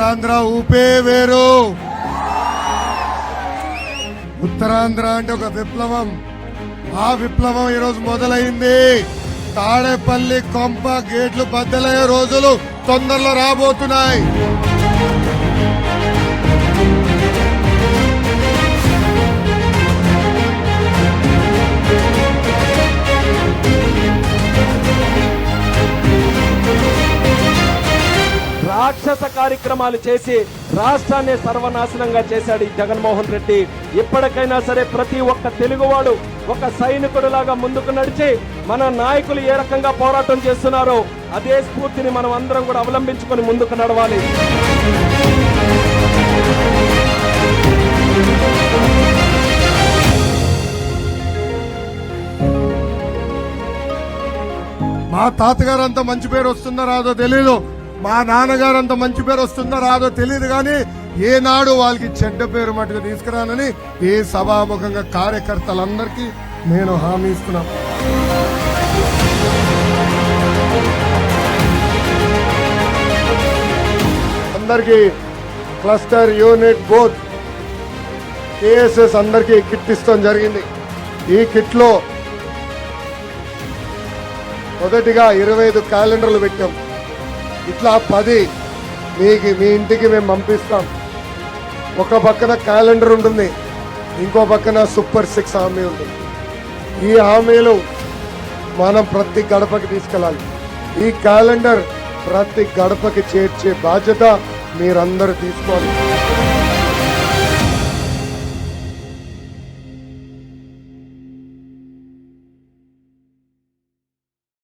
ఉత్తరాంధ్ర ఊపే వేరు. ఉత్తరాంధ్ర అంటే ఒక విప్లవం. ఆ విప్లవం ఈరోజు మొదలైంది. తాడేపల్లి కొంప గేట్లు బద్దలయ్యే రోజులు తొందరలో రాబోతున్నాయి. రాక్షస కార్యక్రమాలు చేసి రాష్ట్రాన్ని సర్వనాశనంగా చేశాడు ఈ జగన్మోహన్ రెడ్డి. ఇప్పటికైనా సరే ప్రతి ఒక్క తెలుగువాడు ఒక సైనికుడిలాగా ముందుకు నడిచి మన నాయకులు ఏ రకంగా పోరాటం చేస్తున్నారో అదే స్ఫూర్తిని మనం అందరం కూడా అవలంబించుకొని ముందుకు నడవాలి. మా తాతగారు అంత మంచి పేరు వస్తుందో రాదో మా నాన్నగారు అంత మంచి పేరు వస్తుందో రాదో తెలియదు కానీ ఏనాడు వాళ్ళకి చెడ్డ పేరు మటుకు తీసుకురానని ఈ సభాముఖంగా కార్యకర్తలందరికీ నేను హామీ ఇస్తున్నాను. అందరికీ క్లస్టర్ యూనిట్ బోత్ కేఎస్ఎస్ అందరికీ కిట్ ఇస్తాం జరిగింది. ఈ కిట్లో మొదటిగా ఇరవై ఐదు క్యాలెండర్లు పెట్టాం. ఇట్లా పది మీకు మీ ఇంటికి మేము పంపిస్తాం. ఒక పక్కన క్యాలెండర్ ఉంటుంది ఇంకో పక్కన సూపర్ సిక్స్ హామీ ఉంటుంది. ఈ హామీలు మనం ప్రతి గడపకి తీసుకెళ్ళాలి. ఈ క్యాలెండర్ ప్రతి గడపకి చేర్చే బాధ్యత మీరందరూ తీసుకోవాలి.